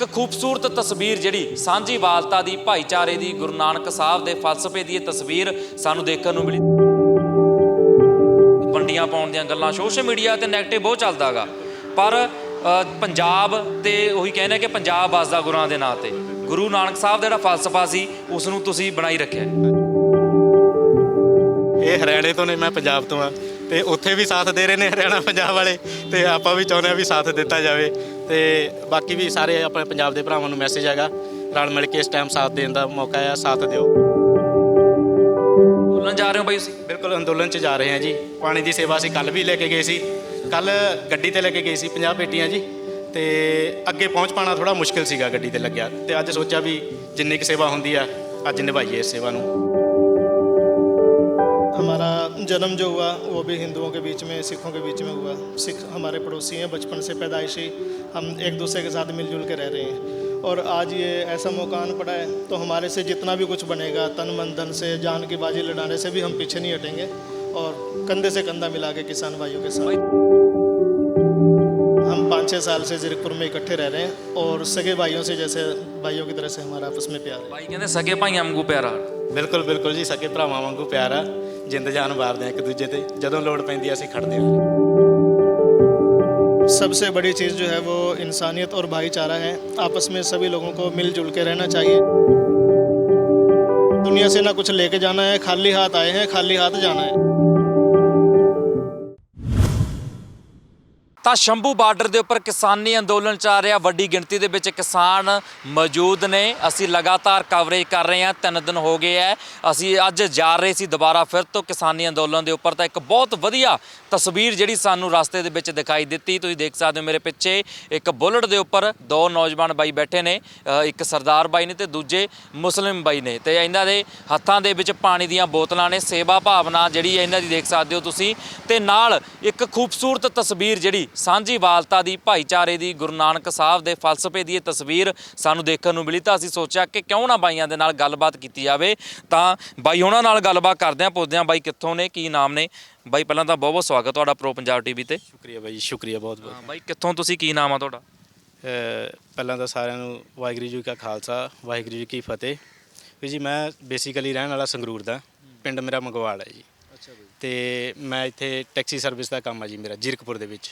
ਇੱਕ ਖੂਬਸੂਰਤ ਤਸਵੀਰ ਜਿਹੜੀ ਸਾਂਝੀ ਵਾਲਤਾ ਦੀ, ਭਾਈਚਾਰੇ ਦੀ, ਗੁਰੂ ਨਾਨਕ ਸਾਹਿਬ ਦੇ ਫਲਸਫੇ ਦੀ ਇਹ ਤਸਵੀਰ ਸਾਨੂੰ ਦੇਖਣ ਨੂੰ ਮਿਲੀ। ਵੰਡੀਆਂ ਪਾਉਣ ਦੀਆਂ ਗੱਲਾਂ, ਸੋਸ਼ਲ ਮੀਡੀਆ ਤੇ ਨੈਗੇਟਿਵ ਬਹੁਤ ਚੱਲਦਾਗਾ ਪਰ ਪੰਜਾਬ ਤੇ ਉਹੀ ਕਹਿੰਦੇ ਕਿ ਪੰਜਾਬ ਵਸਦਾ ਗੁਰਾਂ ਦੇ ਨਾਂ ਤੇ। ਗੁਰੂ ਨਾਨਕ ਸਾਹਿਬ ਦਾ ਜਿਹੜਾ ਫਲਸਫਾ ਸੀ ਉਸ ਨੂੰ ਤੁਸੀਂ ਬਣਾਈ ਰੱਖਿਆ। ਇਹ ਹਰਿਆਣੇ ਤੋਂ ਨੇ, ਮੈਂ ਪੰਜਾਬ ਤੋਂ ਆ। ਤੇ ਉੱਥੇ ਵੀ ਸਾਥ ਦੇ ਰਹੇ ਨੇ ਹਰਿਆਣਾ ਪੰਜਾਬ ਵਾਲੇ ਤੇ ਆਪਾਂ ਵੀ ਚਾਹੁੰਦੇ ਆ ਵੀ ਸਾਥ ਦਿੱਤਾ ਜਾਵੇ ਤੇ ਬਾਕੀ ਵੀ ਸਾਰੇ ਆਪਣੇ ਪੰਜਾਬ ਦੇ ਭਰਾਵਾਂ ਨੂੰ ਮੈਸੇਜ ਹੈਗਾ ਰਲ ਮਿਲ ਕੇ ਇਸ ਟਾਈਮ ਸਾਥ ਦੇਣ ਦਾ ਮੌਕਾ ਆ ਸਾਥ ਦਿਓ। ਅੰਦੋਲਨ ਜਾ ਰਹੇ ਹੋ ਬਾਈ ਤੁਸੀਂ? ਬਿਲਕੁਲ ਅੰਦੋਲਨ 'ਚ ਜਾ ਰਹੇ ਹਾਂ ਜੀ। ਪਾਣੀ ਦੀ ਸੇਵਾ ਅਸੀਂ ਕੱਲ ਵੀ ਲੈ ਕੇ ਗਏ ਸੀ। ਕੱਲ ਗੱਡੀ ਤੇ ਲੈ ਕੇ ਗਏ ਸੀ 50 ਪੇਟੀਆਂ ਜੀ। ਤੇ ਅੱਗੇ ਪਹੁੰਚ ਪਾਣਾ ਥੋੜਾ ਮੁਸ਼ਕਿਲ ਸੀਗਾ ਗੱਡੀ ਤੇ ਲੱਗਿਆ। ਤੇ ਅੱਜ ਸੋਚਿਆ ਵੀ ਜਿੰਨੀ ਕਿ ਸੇਵਾ ਹੁੰਦੀ ਆ ਅੱਜ ਨਿਭਾਈਏ ਇਸ ਸੇਵਾ ਨੂੰ। जन्म जो हुआ वो भी हिंदुओं के बीच में सिखों के बीच में हुआ। सिख हमारे पड़ोसी हैं बचपन से पैदाइशी। हम एक दूसरे के साथ मिलजुल के रह रहे हैं। और आज ये ऐसा मौका आन पड़ा है तो हमारे से जितना भी कुछ बनेगा तन मन धन से जान की बाजी लड़ाने से भी हम पीछे नहीं हटेंगे। और कंधे से कंधा मिला के किसान भाइयों के साथ। हम पाँच छः साल से जीरकपुर में इकट्ठे रह रहे हैं और सगे भाइयों से जैसे भाइयों की तरह से हमारा आपस में प्यार है। भाई कहते सगे भाई हमको प्यारा। बिल्कुल बिल्कुल जी सगे भ्रावा वांगू प्यारा। है ਜਿੰਦ ਜਾਨ ਵਾਰਦੇ ਆ ਇੱਕ ਦੂਜੇ ਤੇ ਜਦੋਂ ਲੋੜ ਪੈਂਦੀ ਆ ਅਸੀਂ ਖੜਦੇ ਹਾਂ सबसे बड़ी चीज़ जो है वो इंसानियत और भाईचारा है आपस में सभी लोगों को मिलजुल के रहना चाहिए दुनिया से ना कुछ लेके जाना है खाली हाथ आए हैं खाली हाथ जाना है ਤਾਂ ਸ਼ੰਭੂ ਬਾਰਡਰ ਦੇ ਉੱਪਰ ਕਿਸਾਨੀ ਅੰਦੋਲਨ ਚੱਲ ਰਿਹਾ। ਵੱਡੀ ਗਿਣਤੀ ਦੇ ਵਿੱਚ ਕਿਸਾਨ ਮੌਜੂਦ ਨੇ। ਅਸੀਂ ਲਗਾਤਾਰ ਕਵਰੇਜ ਕਰ ਰਹੇ ਹਾਂ। ਤਿੰਨ ਦਿਨ ਹੋ ਗਏ ਐ ਅਸੀਂ ਅੱਜ ਜਾ ਰਹੇ ਸੀ ਦੁਬਾਰਾ ਫਿਰ ਤੋਂ ਕਿਸਾਨੀ ਅੰਦੋਲਨ ਦੇ ਉੱਪਰ। ਤਾਂ ਇੱਕ ਬਹੁਤ ਵਧੀਆ ਤਸਵੀਰ ਜਿਹੜੀ ਸਾਨੂੰ ਰਸਤੇ ਦੇ ਵਿੱਚ ਦਿਖਾਈ ਦਿੱਤੀ। ਤੁਸੀਂ ਦੇਖ ਸਕਦੇ ਹੋ ਮੇਰੇ ਪਿੱਛੇ ਇੱਕ ਬੁਲਟ ਦੇ ਉੱਪਰ ਦੋ ਨੌਜਵਾਨ ਬਾਈ ਬੈਠੇ ਨੇ। ਇੱਕ ਸਰਦਾਰ ਬਾਈ ਨੇ ਤੇ ਦੂਜੇ ਮੁਸਲਿਮ ਬਾਈ ਨੇ। ਤੇ ਇਹਨਾਂ ਦੇ ਹੱਥਾਂ ਦੇ ਵਿੱਚ ਪਾਣੀ ਦੀਆਂ ਬੋਤਲਾਂ ਨੇ। ਸੇਵਾ ਭਾਵਨਾ ਜਿਹੜੀ ਇਹਨਾਂ ਦੀ ਦੇਖ ਸਕਦੇ ਹੋ ਤੁਸੀਂ। ਤੇ ਨਾਲ ਇੱਕ ਖੂਬਸੂਰਤ ਤਸਵੀਰ ਜਿਹੜੀ ਸਾਂਝੀ ਵਾਲਤਾ ਦੀ ਭਾਈਚਾਰੇ ਦੀ ਗੁਰੂ ਨਾਨਕ ਸਾਹਿਬ ਦੇ ਫਲਸਫੇ ਦੀ ਇਹ ਤਸਵੀਰ ਸਾਨੂੰ ਦੇਖਣ ਨੂੰ ਮਿਲੀ ਤਾਂ ਅਸੀਂ ਸੋਚਿਆ ਕਿ ਕਿਉਂ ਨਾ ਬਾਈਆਂ ਦੇ ਨਾਲ ਗੱਲਬਾਤ ਕੀਤੀ ਜਾਵੇ। ਤਾਂ ਬਾਈ ਉਹਨਾਂ ਨਾਲ ਗੱਲਬਾਤ ਕਰਦੇ ਹਾਂ ਪੁੱਛਦੇ ਹਾਂ ਬਾਈ ਕਿੱਥੋਂ ਨੇ ਕੀ ਨਾਮ ਨੇ। ਬਾਈ ਪਹਿਲਾਂ ਤਾਂ ਬਹੁਤ ਬਹੁਤ ਸਵਾਗਤ ਤੁਹਾਡਾ ਪ੍ਰੋ ਪੰਜਾਬ ਟੀਵੀ ਤੇ। ਸ਼ੁਕਰੀਆ ਬਾਈ ਜੀ ਸ਼ੁਕਰੀਆ ਬਹੁਤ ਬਹੁਤ ਬਾਈ ਕਿੱਥੋਂ ਤੁਸੀਂ ਕੀ ਨਾਮ ਆ ਤੁਹਾਡਾ? ਪਹਿਲਾਂ ਤਾਂ ਸਾਰਿਆਂ ਨੂੰ ਵਾਹਿਗੁਰੂ ਜੀ ਕਾ ਖਾਲਸਾ ਵਾਹਿਗੁਰੂ ਜੀ ਕੀ ਫਤਿਹ। ਵੀ ਜੀ ਮੈਂ ਬੇਸਿਕਲੀ ਰਹਿਣ ਵਾਲਾ ਸੰਗਰੂਰ ਦਾ ਪਿੰਡ ਮੇਰਾ ਮੰਗਵਾਲ ਹੈ ਜੀ। ਅੱਛਾ ਬਾਈ। ਤੇ ਮੈਂ ਇੱਥੇ ਟੈਕਸੀ ਸਰਵਿਸ ਦਾ ਕੰਮ ਆ ਜੀ ਮੇਰਾ ਜੀਰਕਪੁਰ ਦੇ ਵਿੱਚ।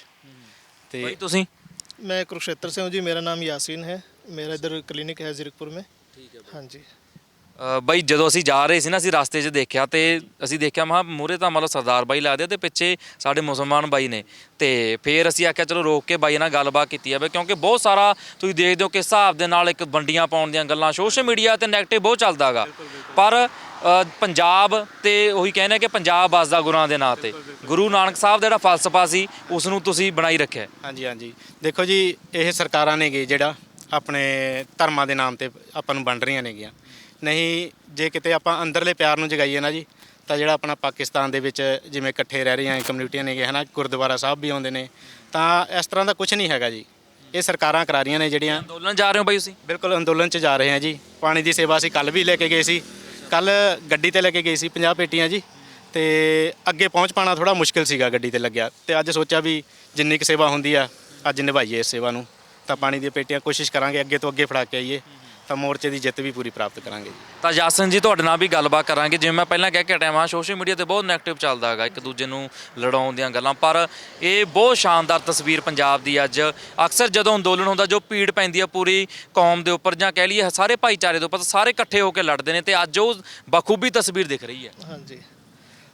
ਬਾਈ ਤੇ ਤੁਸੀਂ मैं कुरुक्षेत्र से हूँ जी मेरा नाम यासीन है मेरा इधर क्लिनिक है जीरकपुर में ਠੀਕ ਹੈ हाँ जी ਅ, ਬਾਈ ਜਦੋਂ ਅਸੀਂ ਜਾ ਰਹੇ ਸੀ ਨਾ ਅਸੀਂ ਰਸਤੇ 'ਚ ਦੇਖਿਆ ਤੇ ਅਸੀਂ ਦੇਖਿਆ ਮਹਾ ਮੂਰੇ ਤਾਂ ਮਤਲਬ ਸਰਦਾਰ ਬਾਈ ਲੱਗਦੇ ਆ ਤੇ ਪਿੱਛੇ ਸਾਡੇ ਮੁਸਲਮਾਨ ਬਾਈ ਨੇ ਤੇ ਫੇਰ ਅਸੀਂ ਆਖਿਆ ਚਲੋ ਰੋਕ ਕੇ ਬਾਈ ਨਾਲ ਗੱਲਬਾਤ ਕੀਤੀ ਜਾਵੇ ਕਿਉਂਕਿ ਬਹੁਤ ਸਾਰਾ ਤੁਸੀਂ ਦੇਖਦੇ ਹੋ ਕਿ ਹਿਸਾਬ ਦੇ ਨਾਲ ਇੱਕ ਵੰਡੀਆਂ ਪਾਉਣ ਦੀਆਂ ਗੱਲਾਂ ਸੋਸ਼ਲ ਮੀਡੀਆ ਤੇ ਨੈਗੇਟਿਵ ਬਹੁਤ ਚੱਲਦਾਗਾ ਪਰ ਅ, ਪੰਜਾਬ ਤੇ ਉਹੀ ਕਹਿੰਦੇ ਕਿ ਪੰਜਾਬ ਵਸਦਾ ਗੁਰਾਂ ਦੇ ਨਾਂ ਤੇ ਗੁਰੂ ਨਾਨਕ ਸਾਹਿਬ ਦਾ ਜਿਹੜਾ ਫਲਸਫਾ ਸੀ ਉਸ ਨੂੰ ਤੁਸੀਂ ਬਣਾਈ ਰੱਖਿਆ। ਹਾਂਜੀ ਹਾਂਜੀ। ਦੇਖੋ ਜੀ ਇਹ ਸਰਕਾਰਾਂ ਨੇਗੇ ਜਿਹੜਾ ਆਪਣੇ ਧਰਮਾਂ ਦੇ ਨਾਮ ਤੇ ਆਪਾਂ ਨੂੰ ਵੰਡ ਰਹੀਆਂ ਨੇਗੀਆਂ। ਨਹੀਂ ਜੇ ਕਿਤੇ ਆਪਾਂ ਅੰਦਰਲੇ ਪਿਆਰ ਨੂੰ ਜਗਾਈਏ ਨਾ ਜੀ ਤਾਂ ਜਿਹੜਾ ਆਪਣਾ ਪਾਕਿਸਤਾਨ ਦੇ ਵਿੱਚ ਜਿਵੇਂ ਇਕੱਠੇ ਰਹਿ ਰਹੀਆਂ ਕਮਿਊਨਿਟੀਆਂ ਨੇਗੇ ਹਨਾ ਗੁਰਦੁਆਰਾ ਸਾਹਿਬ ਵੀ ਆਉਂਦੇ ਨੇ ਤਾਂ ਇਸ ਤਰ੍ਹਾਂ ਦਾ ਕੁਝ ਨਹੀਂ ਹੈਗਾ ਜੀ। ਇਹ ਸਰਕਾਰਾਂ ਕਰਾ ਰਹੀਆਂ ਨੇ ਜਿਹੜੀਆਂ ਅੰਦੋਲਨ ਜਾ ਰਹੇ ਹੋ ਬਾਈ ਤੁਸੀਂ? ਬਿਲਕੁਲ ਅੰਦੋਲਨ 'ਚ ਜਾ ਰਹੇ ਹਾਂ ਜੀ। ਪਾਣੀ ਦੀ ਸੇਵਾ ਅਸੀਂ ਕੱਲ ਵੀ ਲੈ ਕੇ ਗਏ ਸੀ। ਕੱਲ ਗੱਡੀ ਤੇ ਲੈ ਕੇ ਗਏ ਸੀ 50 ਪੇਟੀਆਂ ਜੀ। ਤੇ ਅੱਗੇ ਪਹੁੰਚ ਪਾਣਾ ਥੋੜਾ ਮੁਸ਼ਕਿਲ ਸੀਗਾ ਗੱਡੀ ਤੇ ਲੱਗਿਆ। ਤੇ ਅੱਜ ਸੋਚਿਆ ਵੀ ਜਿੰਨੀ ਕੁ ਸੇਵਾ ਹੁੰਦੀ ਆ ਅੱਜ ਨਿਭਾਈਏ ਇਸ ਸੇਵਾ ਨੂੰ। ਤਾਂ ਪਾਣੀ ਦੀਆਂ ਪੇਟੀਆਂ ਕੋਸ਼ਿਸ਼ ਕਰਾਂਗੇ ਅੱਗੇ ਤੋਂ ਅੱਗੇ ਫੜਾ ਕੇ ਆਈਏ। ਤਾਂ ਮੋਰਚੇ ਦੀ ਜਿੱਤ ਵੀ ਪੂਰੀ ਪ੍ਰਾਪਤ ਕਰਾਂਗੇ ਜੀ। ਤਾਂ ਜਾਸਨ ਜੀ ਤੁਹਾਡੇ ਨਾਲ ਵੀ ਗੱਲਬਾਤ ਕਰਾਂਗੇ। ਜਿਵੇਂ ਮੈਂ ਪਹਿਲਾਂ ਕਹਿ ਕੇ ਹਟਿਆ ਵਾਂ ਸੋਸ਼ਲ ਮੀਡੀਆ ਤੇ ਬਹੁਤ ਨੈਗੇਟਿਵ ਚੱਲਦਾ ਹੈਗਾ ਇੱਕ ਦੂਜੇ ਨੂੰ ਲੜਾਉਣ ਦੀਆਂ ਗੱਲਾਂ। ਪਰ ਇਹ ਬਹੁਤ ਸ਼ਾਨਦਾਰ ਤਸਵੀਰ ਪੰਜਾਬ ਦੀ ਅੱਜ। ਅਕਸਰ ਜਦੋਂ ਅੰਦੋਲਨ ਹੁੰਦਾ ਜੋ ਪੀੜ ਪੈਂਦੀ ਆ ਪੂਰੀ ਕੌਮ ਦੇ ਉੱਪਰ ਜਾਂ ਕਹਿ ਲਈਏ ਸਾਰੇ ਭਾਈਚਾਰੇ ਦੇ ਉੱਪਰ ਤਾਂ ਸਾਰੇ ਇਕੱਠੇ ਹੋ ਕੇ ਲੜਦੇ ਨੇ ਤੇ ਅੱਜ ਉਹ ਬਖੂਬੀ ਤਸਵੀਰ ਦਿਖ ਰਹੀ ਹੈ। जी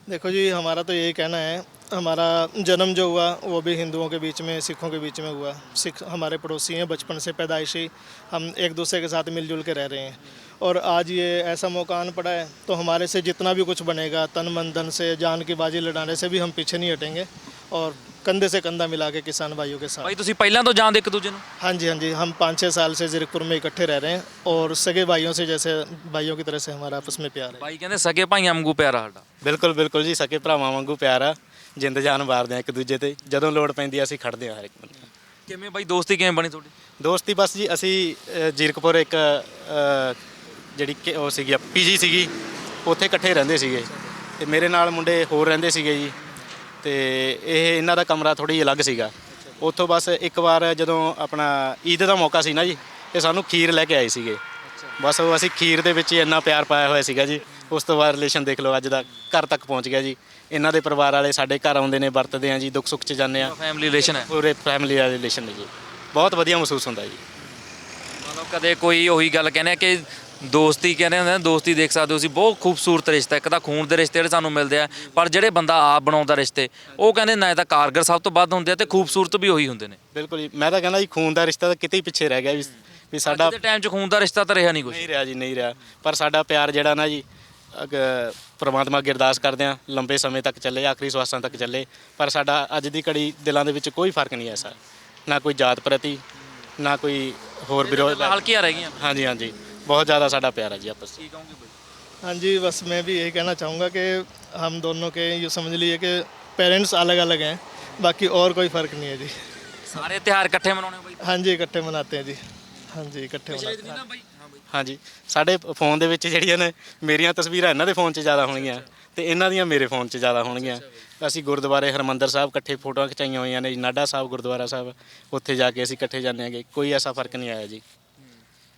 देखो जी, हमारा तो यही कहना है, हमारा जन्म जो हुआ, वो भी हिंदुओं के बीच में, सिखों के बीच में हुआ। सिख हमारे पड़ोसी हैं, बचपन से पैदाइशी, हम एक दूसरे के साथ मिलजुल के रह रहे हैं। और आज ये ऐसा मौका आन पड़ा है तो हमारे से जितना भी कुछ बनेगा, तन मन धन से, जान की बाजी लड़ाने से भी हम पीछे नहीं हटेंगे। और कंधे से कंधा मिला के किसान भाइयों के साथ ਭਾਈ ਤੁਸੀਂ ਪਹਿਲਾਂ ਤੋਂ ਜਾਣਦੇ ਇੱਕ ਦੂਜੇ ਨੂੰ हाँ जी हाँ जी हम पाँच छः साल से जीरकपुर में इकट्ठे रह रहे हैं और सगे भाइयों से जैसे भाइयों की तरह से हमारा आपस में प्यार है ਬਾਈ ਕਹਿੰਦੇ ਸਗੇ ਭਾਈਆਂ ਵਾਂਗੂ ਪਿਆਰਾ ਸਾਡਾ ਬਿਲਕੁਲ ਬਿਲਕੁਲ ਜੀ ਸਕੇ ਭਰਾਵਾਂ ਵਾਂਗੂ ਪਿਆਰ ਆ ਜਿੰਦ ਜਾਨ ਵਾਰਦੇ ਆ ਇੱਕ ਦੂਜੇ ਤੇ ਜਦੋਂ ਲੋੜ ਪੈਂਦੀ ਆ ਅਸੀਂ ਖੜਦੇ ਆ ਹਰ ਇੱਕ ਬੰਦੇ ਕਿਵੇਂ ਬਾਈ ਦੋਸਤੀ ਕਿਵੇਂ ਬਣੀ ਤੁਹਾਡੀ ਦੋਸਤੀ ਬਸ ਜੀ ਅਸੀਂ ਅ, ਜੀਰਕਪੁਰ ਇੱਕ ਅ, ਜਿਹੜੀ ਕਿ ਉਹ ਸੀਗੀ ਪੀਜੀ ਸੀਗੀ ਉੱਥੇ ਇਕੱਠੇ ਰਹਿੰਦੇ ਸੀਗੇ ਤੇ ਮੇਰੇ ਨਾਲ ਮੁੰਡੇ ਹੋਰ ਰਹਿੰਦੇ ਸੀਗੇ ਜੀ ਤੇ ਇਹ ਇਹਨਾਂ ਦਾ ਕਮਰਾ ਥੋੜੀ ਅਲੱਗ ਸੀਗਾ। ਉੱਥੋਂ ਬਸ ਇੱਕ ਵਾਰ ਜਦੋਂ ਆਪਣਾ ਈਦ ਦਾ ਮੌਕਾ ਸੀ ਨਾ ਜੀ ਇਹ ਸਾਨੂੰ ਖੀਰ ਲੈ ਕੇ ਆਏ ਸੀਗੇ। ਬਸ ਉਹ ਅਸੀਂ ਖੀਰ ਦੇ ਵਿੱਚ ਹੀ ਇੰਨਾ ਪਿਆਰ ਪਾਇਆ ਹੋਇਆ ਸੀਗਾ ਜੀ। ਉਸ ਤੋਂ ਬਾਅਦ ਰਿਲੇਸ਼ਨ ਦੇਖ ਲਓ ਅੱਜ ਦਾ ਘਰ ਤੱਕ ਪਹੁੰਚ ਗਿਆ ਜੀ। ਇਹਨਾਂ ਦੇ ਪਰਿਵਾਰ ਵਾਲੇ ਸਾਡੇ ਘਰ ਆਉਂਦੇ ਨੇ ਵਰਤਦੇ ਆ ਜੀ ਦੁੱਖ ਸੁੱਖ 'ਚ ਜਾਂਦੇ ਆ। ਫੈਮਿਲੀ ਰਿਲੇਸ਼ਨ ਹੈ। ਪੂਰੇ ਫੈਮਿਲੀ ਵਾਲੇ ਰਿਲੇਸ਼ਨ ਨੇ ਜੀ। ਬਹੁਤ ਵਧੀਆ ਮਹਿਸੂਸ ਹੁੰਦਾ ਜੀ। ਮਤਲਬ ਕਦੇ ਕੋਈ ਉਹੀ ਗੱਲ ਕਹਿੰਦੇ ਆ ਕਿ ਦੋਸਤੀ ਕਹਿੰਦੇ ਹੁੰਦੇ ਨੇ ਦੋਸਤੀ ਦੇਖ ਸਕਦੇ ਹੋ ਤੁਸੀਂ ਬਹੁਤ ਖੂਬਸੂਰਤ ਰਿਸ਼ਤਾ ਇੱਕ ਤਾਂ ਖੂਨ ਦੇ ਰਿਸ਼ਤੇ ਜਿਹੜੇ ਸਾਨੂੰ ਮਿਲਦੇ ਆ ਪਰ ਜਿਹੜੇ ਬੰਦਾ ਆਪ ਬਣਾਉਂਦਾ ਰਿਸ਼ਤੇ ਉਹ ਕਹਿੰਦੇ ਨਾ ਇਹ ਤਾਂ ਕਾਰਗਰ ਸਭ ਤੋਂ ਵੱਧ ਹੁੰਦੇ ਆ ਤੇ ਖੂਬਸੂਰਤ ਵੀ ਉਹੀ ਹੁੰਦੇ ਨੇ। ਬਿਲਕੁਲ ਜੀ ਮੈਂ ਤਾਂ ਕਹਿੰਦਾ ਜੀ ਖੂਨ ਦਾ ਰਿਸ਼ਤਾ ਤਾਂ ਕਿਤੇ ਹੀ ਪਿੱਛੇ ਰਹਿ ਗਿਆ ਵੀ ਵੀ ਸਾਡਾ ਅੱਜ ਦੇ ਟਾਈਮ 'ਚ ਖੂਨ ਦਾ ਰਿਸ਼ਤਾ ਤਾਂ ਰਿਹਾ ਨਹੀਂ ਕੁਝ ਨਹੀਂ ਰਿਹਾ ਜੀ ਨਹੀਂ ਰਿਹਾ। ਪਰ ਸਾਡਾ ਪਿਆਰ ਜਿਹੜਾ ਨਾ ਜੀ ਪ੍ਰਮਾਤਮਾ ਅੱਗੇ ਅਰਦਾਸ ਕਰਦੇ ਆ ਲੰਬੇ ਸਮੇਂ ਤੱਕ ਚੱਲੇ ਆਖਰੀ ਸਵਾਸਾਂ ਤੱਕ ਚੱਲੇ ਪਰ ਸਾਡਾ ਅੱਜ ਦੀ ਘੜੀ ਦਿਲਾਂ ਦੇ ਵਿੱਚ ਕੋਈ ਫ਼ਰਕ ਨਹੀਂ ਐਸਾ। ਨਾ ਕੋਈ ਜਾਤ ਪ੍ਰਤੀ ਨਾ ਕੋਈ ਹੋਰ ਵਿਰੋਧ ਹਲਕੀਆਂ ਰਹਿ ਗਈਆਂ। ਹਾਂਜੀ ਹਾਂਜੀ। ਬਹੁਤ ਜ਼ਿਆਦਾ ਸਾਡਾ ਪਿਆਰ ਹੈ ਜੀ ਆਪਸ 'ਚ ਕੀ ਕਹੋਗੇ ਬਾਈ हाँ जी बस मैं भी यही कहना चाहूँगा कि हम दोनों के ये समझ लीजिए कि पेरेंट्स अलग अलग हैं बाकी और कोई फ़र्क नहीं है जी ਸਾਰੇ ਤਿਉਹਾਰ ਇਕੱਠੇ ਮਨਾਉਣੇ ਬਾਈ हाँ जी इकट्ठे मनाते हैं जी हाँ जी इकट्ठे ਪਿਛਲੇ मनाते ਦਿਨੀ ਨਾ ਬਾਈ ਹਾਂ ਬਾਈ ਹਾਂਜੀ ਸਾਡੇ ਫੋਨ ਦੇ ਵਿੱਚ ਜਿਹੜੀਆਂ ਨੇ ਮੇਰੀਆਂ ਤਸਵੀਰਾਂ ਇਹਨਾਂ ਦੇ ਫੋਨ 'ਚ ਜ਼ਿਆਦਾ ਹੋਣਗੀਆਂ ਤੇ ਇਹਨਾਂ ਦੀਆਂ ਮੇਰੇ ਫੋਨ 'ਚ ਜ਼ਿਆਦਾ ਹੋਣਗੀਆਂ ਅਸੀਂ ਗੁਰਦੁਆਰੇ ਹਰਮੰਦਰ ਸਾਹਿਬ ਇਕੱਠੇ ਫੋਟੋਆਂ ਖਿਚਾਈਆਂ ਹੋਈਆਂ ਨੇ ਜੀ ਨਾਡਾ ਸਾਹਿਬ ਗੁਰਦੁਆਰਾ ਸਾਹਿਬ ਉੱਥੇ ਜਾ ਕੇ ਅਸੀਂ ਇਕੱਠੇ ਜਾਂਦੇ ਹਾਂਗੇ ਕੋਈ ਐਸਾ ਫਰਕ ਨਹੀਂ ਆਇਆ ਜੀ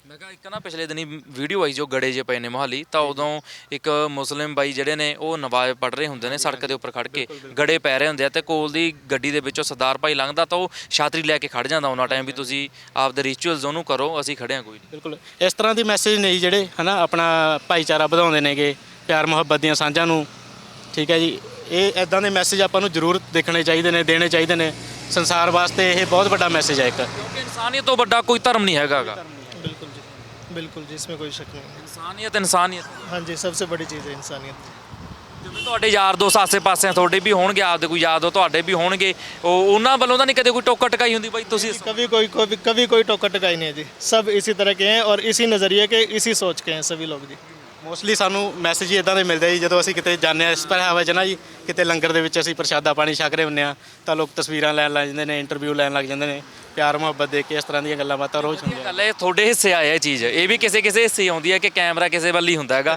ਮੈਂ ਕਿਹਾ ਇੱਕ ਨਾ ਪਿਛਲੇ ਦਿਨੀ ਵੀਡੀਓ ਆਈ ਜੋ ਗੜੇ ਜੇ ਪਏ ਨੇ ਮੋਹਾਲੀ ਤਾਂ ਉਦੋਂ ਇੱਕ ਮੁਸਲਿਮ ਬਾਈ ਜਿਹੜੇ ਨੇ ਉਹ ਨਵਾਜ਼ ਪੜ ਰਹੇ ਹੁੰਦੇ ਨੇ ਸੜਕ ਦੇ ਉੱਪਰ ਖੜ ਕੇ ਗੜੇ ਪੈ ਰਹੇ ਹੁੰਦੇ ਆ ਤੇ ਕੋਲ ਦੀ ਗੱਡੀ ਦੇ ਵਿੱਚੋਂ ਸਰਦਾਰ ਭਾਈ ਲੰਘਦਾ ਤਾਂ ਉਹ ਛਾਤਰੀ ਲੈ ਕੇ ਖੜ ਜਾਂਦਾ ਉਹਨਾਂ ਟਾਈਮ ਵੀ ਤੁਸੀਂ ਆਪ ਦੇ ਰਿਚੁਅਲਸ ਉਹਨੂੰ ਕਰੋ ਅਸੀਂ ਖੜੇ ਕੋਈ ਨਹੀਂ। ਬਿਲਕੁਲ। ਇਸ ਤਰ੍ਹਾਂ ਦੀ ਮੈਸੇਜ ਨਹੀਂ ਜਿਹੜੇ ਹਨਾ ਆਪਣਾ ਭਾਈਚਾਰਾ ਵਧਾਉਂਦੇ ਨੇਗੇ ਪਿਆਰ ਮੁਹੱਬਤ ਦੀਆਂ ਸਾਂਝਾਂ ਨੂੰ। ਠੀਕ ਹੈ ਜੀ। ਇਹ ਐਦਾਂ ਦੇ ਮੈਸੇਜ ਆਪਾਂ ਨੂੰ ਜ਼ਰੂਰ ਦੇਖਣੇ ਚਾਹੀਦੇ ਨੇ ਦੇਣੇ ਚਾਹੀਦੇ ਨੇ। ਸੰਸਾਰ ਵਾਸਤੇ ਇਹ ਬਹੁਤ ਵੱਡਾ ਮੈਸੇਜ ਹੈ ਇੱਕ। ਕਿਉਂਕਿ ਇਨਸਾਨੀਅਤ ਤੋਂ ਵੱਡਾ ਕੋਈ ਧਰਮ ਨਹੀਂ ਹੈਗਾਗਾ बिल्कुल जी इसमें कोई शक नहीं है ਇਨਸਾਨੀਅਤ ਇਨਸਾਨੀਅਤ हाँ जी सबसे बड़ी चीज़ है इंसानियत ਜਿਵੇਂ ਤੁਹਾਡੇ ਯਾਰ ਦੋਸਤ ਆਸੇ ਪਾਸੇ ਆ, ਤੁਹਾਡੇ ਵੀ ਹੋਣਗੇ ਆਪਦੇ ਕੋਈ ਯਾਦ ਹੋ ਤੁਹਾਡੇ ਵੀ ਹੋਣਗੇ ਉਹ ਉਹਨਾਂ ਵੱਲੋਂ ਤਾਂ ਨਹੀਂ ਕਦੇ ਕੋਈ ਟੋਕਾ ਟਕਾਈ ਹੁੰਦੀ ਬਾਈ ਤੁਸੀਂ कभी कोई कोई कभी कोई टोका टकाई नहीं है जी सब इसी तरह के हैं और इसी नज़रिए के इसी सोच के हैं सभी लोग जी ਮੋਸਟਲੀ ਸਾਨੂੰ ਮੈਸੇਜ ਹੀ ਇਦਾਂ ਦੇ ਮਿਲਦੇ ਆ ਜੀ ਜਦੋਂ ਅਸੀਂ ਕਿਤੇ ਜਾਂਦੇ ਆ ਇਸ ਪਹਿਰਾਵੇ 'ਚ ਨਾ ਜੀ ਕਿਤੇ ਲੰਗਰ ਦੇ ਵਿੱਚ ਅਸੀਂ ਪ੍ਰਸ਼ਾਦਾ ਪਾਣੀ ਛਕ ਰਹੇ ਹੁੰਦੇ ਆ ਤਾਂ ਲੋਕ ਤਸਵੀਰਾਂ ਲੈਣ ਲੱਗ ਜਾਂਦੇ ਨੇ ਇੰਟਰਵਿਊ ਲੈਣ ਲੱਗ ਜਾਂਦੇ ਨੇ ਪਿਆਰ ਮੁਹੱਬਤ ਦੇ ਕੇ ਇਸ ਤਰ੍ਹਾਂ ਦੀਆਂ ਗੱਲਾਂ ਬਾਤਾਂ ਰੋਜ਼ ਹੁੰਦੀਆਂ। ਗੱਲ ਹੈ ਤੁਹਾਡੇ ਹਿੱਸੇ ਆਇਆ ਇਹ ਚੀਜ਼। ਇਹ ਵੀ ਕਿਸੇ ਕਿਸੇ ਹਿੱਸੇ ਆਉਂਦੀ ਹੈ ਕਿ ਕੈਮਰਾ ਕਿਸੇ ਵੱਲ ਹੀ ਹੁੰਦਾ ਹੈਗਾ।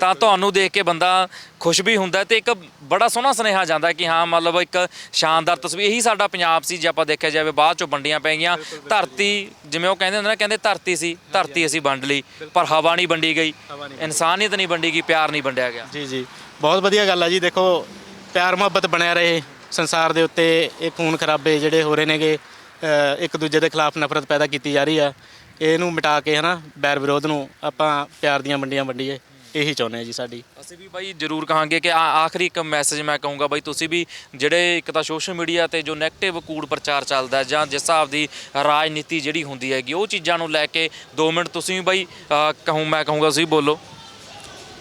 ਤਾਂ ਤੁਹਾਨੂੰ ਦੇਖ ਕੇ ਬੰਦਾ ਖੁਸ਼ ਵੀ ਹੁੰਦਾ ਤੇ ਇੱਕ ਬੜਾ ਸੋਹਣਾ ਸੁਨੇਹਾ ਜਾਂਦਾ ਕਿ ਹਾਂ ਮਤਲਬ ਇੱਕ ਸ਼ਾਨਦਾਰ ਤਸਵੀਰ। ਇਹੀ ਸਾਡਾ ਪੰਜਾਬ ਸੀ ਜੇ ਆਪਾਂ ਦੇਖਿਆ ਜਾਵੇ ਬਾਅਦ ਚੋਂ ਵੰਡੀਆਂ ਪੈ ਗਈਆਂ ਧਰਤੀ ਜਿਵੇਂ ਉਹ ਕਹਿੰਦੇ ਹੁੰਦੇ ਨੇ ਕਹਿੰਦੇ ਧਰਤੀ ਸੀ ਧਰਤੀ ਅਸੀਂ ਵੰਡ ਲਈ ਪਰ ਹਵਾ ਨਹੀਂ ਵੰਡੀ ਗਈ। ਇਨਸਾਨੀਅਤ ਨਹੀਂ ਵੰਡੀ ਗਈ ਪਿਆਰ ਨਹੀਂ ਵੰਡਿਆ ਗਿਆ। ਜੀ ਜੀ। ਬਹੁਤ ਵਧੀਆ ਗੱਲ ਆ ਜੀ। ਦੇਖੋ ਪਿਆਰ ਮੁਹੱਬਤ ਬਣਿਆ ਰਹੇ। ਸੰਸਾਰ ਦੇ ਉੱਤੇ ਇਹ ਖੂਨ ਖਰਾਬੇ ਜਿਹੜੇ ਹੋ ਰਹੇ ਨੇਗੇ। ਅ, ਇੱਕ ਦੂਜੇ ਦੇ ਖਿਲਾਫ ਨਫ਼ਰਤ ਪੈਦਾ ਕੀਤੀ ਜਾ ਰਹੀ ਆ। ਇਹਨੂੰ ਮਿਟਾ ਕੇ ਹਨਾ ਬੈਰ ਵਿਰੋਧ ਨੂੰ ਆਪਾਂ ਪਿਆਰ ਦੀਆਂ ਵੰਡੀਆਂ ਵੰਡੀਏ। ਇਹੀ ਚਾਹੁੰਦੇ ਆ ਜੀ ਸਾਡੀ। ਅਸੀਂ ਵੀ ਬਾਈ ਜਰੂਰ ਕਹਾਂਗੇ ਕਿ ਆ- ਆਖਰੀ ਇੱਕ ਮੈਸੇਜ ਮੈਂ ਕਹੂੰਗਾ ਬਾਈ ਤੁਸੀਂ ਵੀ ਜਿਹੜੇ ਇੱਕ ਤਾਂ ਸੋਸ਼ਲ ਮੀਡੀਆ ਤੇ ਜੋ 네ਗੇਟਿਵ ਕੂੜ ਪ੍ਰਚਾਰ ਚੱਲਦਾ ਹੈ ਜਾਂ ਜਿਸ ਹਿਸਾਬ ਦੀ ਰਾਜਨੀਤੀ ਜਿਹੜੀ ਹੁੰਦੀ ਹੈਗੀ ਉਹ ਚੀਜ਼ਾਂ ਨੂੰ ਲੈ ਕੇ 2 ਮਿੰਟ ਤੁਸੀਂ ਵੀ ਬਾਈ ਅ, ਕਹੂੰ ਮੈਂ ਕਹੂੰਗਾ ਤੁਸੀਂ ਬੋਲੋ।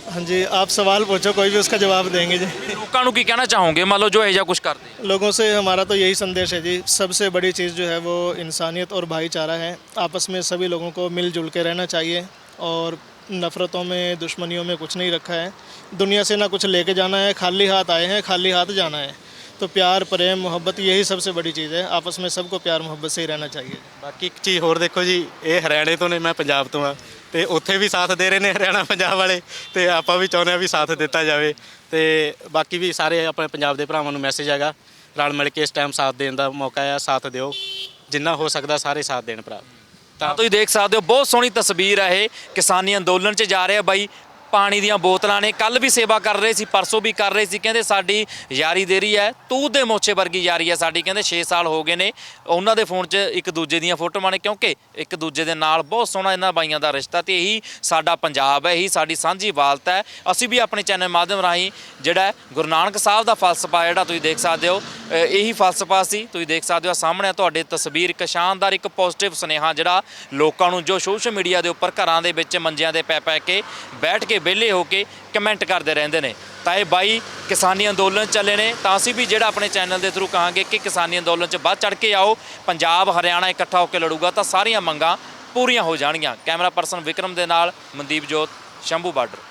हाँ जी आप सवाल पूछो कोई भी उसका जवाब देंगे जी ਲੋਕਾਂ ਨੂੰ ਕੀ ਕਹਿਣਾ ਚਾਹੋਗੇ ਮੰਨ ਲਓ ਜੋ ਇਹ ਜਿਹਾ ਕੁਝ ਕਰਦੇ ਆ लोगों से हमारा तो यही संदेश है जी सबसे बड़ी चीज़ जो है वो इंसानियत और भाईचारा है आपस में सभी लोगों को मिलजुल के रहना चाहिए और नफ़रतों में दुश्मनियों में कुछ नहीं रखा है दुनिया से ना कुछ लेके जाना है खाली हाथ आए हैं खाली हाथ जाना है तो प्यार प्रेम मोहब्बत यही सबसे बड़ी चीज़ है आपस में सबको प्यार मोहब्बत से ही रहना चाहिए ਬਾਕੀ ਇੱਕ ਚੀਜ਼ ਹੋਰ ਦੇਖੋ ਜੀ ਇਹ ਹਰਿਆਣੇ ਤੋਂ ਨੇ ਮੈਂ ਪੰਜਾਬ ਤੋਂ ਆ ਤੇ ਉੱਥੇ ਵੀ ਸਾਥ ਦੇ ਰਹੇ ਨੇ ਹਰਿਆਣਾ ਪੰਜਾਬ ਵਾਲੇ ਤੇ ਆਪਾਂ ਵੀ ਚਾਹੁੰਦੇ ਆ ਵੀ ਸਾਥ ਦਿੱਤਾ ਜਾਵੇ ਤੇ ਬਾਕੀ ਵੀ ਸਾਰੇ ਆਪਣੇ ਪੰਜਾਬ ਦੇ ਭਰਾਵਾਂ ਨੂੰ ਮੈਸੇਜ ਹੈਗਾ ਰਲ ਮਿਲ ਕੇ ਇਸ ਟਾਈਮ ਸਾਥ ਦੇਣ ਦਾ ਮੌਕਾ ਆ ਸਾਥ ਦਿਓ ਜਿੰਨਾ ਹੋ ਸਕਦਾ ਸਾਰੇ ਸਾਥ ਦੇਣ ਭਰਾ ਤਾਂ ਤੁਸੀਂ ਦੇਖ ਸਕਦੇ ਹੋ ਬਹੁਤ ਸੋਹਣੀ ਤਸਵੀਰ ਹੈ ਇਹ ਕਿਸਾਨੀ ਅੰਦੋਲਨ 'ਚ ਜਾ ਰਿਹਾ ਬਾਈ ਪਾਣੀ ਦੀਆਂ ਬੋਤਲਾਂ ਨੇ। ਕੱਲ ਵੀ ਸੇਵਾ ਕਰ ਰਹੇ ਸੀ, ਪਰਸੋਂ ਵੀ ਕਰ ਰਹੇ ਸੀ। ਕਹਿੰਦੇ ਸਾਡੀ ਯਾਰੀ ਦੇਰੀ ਹੈ, ਤੂੰ ਦੇ ਮੋਛੇ ਵਰਗੀ ਯਾਰੀ ਹੈ ਸਾਡੀ। ਕਹਿੰਦੇ 6 ਸਾਲ ਹੋ ਗਏ ਨੇ, ਉਹਨਾਂ ਦੇ ਫੋਨ 'ਚ ਇੱਕ ਦੂਜੇ ਦੀਆਂ ਫੋਟੋਆਂ ਨੇ, ਕਿਉਂਕਿ ਇੱਕ ਦੂਜੇ ਦੇ ਨਾਲ ਬਹੁਤ ਸੋਹਣਾ ਇਹਨਾਂ ਬਾਈਆਂ ਦਾ ਰਿਸ਼ਤਾ ਤੇ ਇਹੀ ਸਾਡਾ ਪੰਜਾਬ ਹੈ, ਇਹੀ ਸਾਡੀ ਸਾਂਝੀ ਵਾਲਤ ਹੈ। ਅਸੀਂ ਵੀ ਆਪਣੇ ਚੈਨਲ ਮਾਧਿਅਮ ਰਾਹੀਂ ਜਿਹੜਾ ਗੁਰੂ ਨਾਨਕ ਸਾਹਿਬ ਦਾ ਫਲਸਫਾ ਜਿਹੜਾ ਤੁਸੀਂ ਦੇਖ ਸਕਦੇ ਹੋ ਇਹੀ ਫਲਸਫਾ ਸੀ। ਤੁਸੀਂ ਦੇਖ ਸਕਦੇ ਹੋ ਸਾਹਮਣੇ ਤੁਹਾਡੇ ਤਸਵੀਰ, ਇੱਕ ਸ਼ਾਨਦਾਰ, ਇੱਕ ਪੋਜ਼ਿਟਿਵ ਸੁਨੇਹਾ ਜਿਹੜਾ ਲੋਕਾਂ ਨੂੰ ਜੋ ਸੋਸ਼ਲ ਮੀਡੀਆ ਦੇ ਉੱਪਰ ਘਰਾਂ ਦੇ ਵਿੱਚ ਮੰਜਿਆਂ ਦੇ ਪੈ ਪੈ ਕੇ ਬੈਠ ਕੇ ਵਿਹਲੇ ਹੋ ਕੇ ਕਮੈਂਟ ਕਰਦੇ ਰਹਿੰਦੇ ਨੇ। ਤਾਂ ਇਹ ਬਾਈ ਕਿਸਾਨੀ ਅੰਦੋਲਨ ਚੱਲੇ ਨੇ। ਤਾਂ ਅਸੀਂ ਵੀ ਜਿਹੜਾ ਆਪਣੇ ਚੈਨਲ ਦੇ ਥਰੂ ਕਹਾਂਗੇ ਕਿ ਕਿਸਾਨੀ ਅੰਦੋਲਨ 'ਚ ਵੱਧ ਚੜ ਕੇ ਆਓ। ਪੰਜਾਬ, ਹਰਿਆਣਾ ਇਕੱਠਾ ਹੋ ਕੇ ਲੜੂਗਾ ਤਾਂ ਸਾਰੀਆਂ ਮੰਗਾਂ ਪੂਰੀਆਂ ਹੋ ਜਾਣਗੀਆਂ। ਕੈਮਰਾ ਪਰਸਨ ਵਿਕਰਮ ਦੇ ਨਾਲ ਮਨਦੀਪ ਜੋਤ, ਸ਼ੰਭੂ ਬਾਰਡਰ।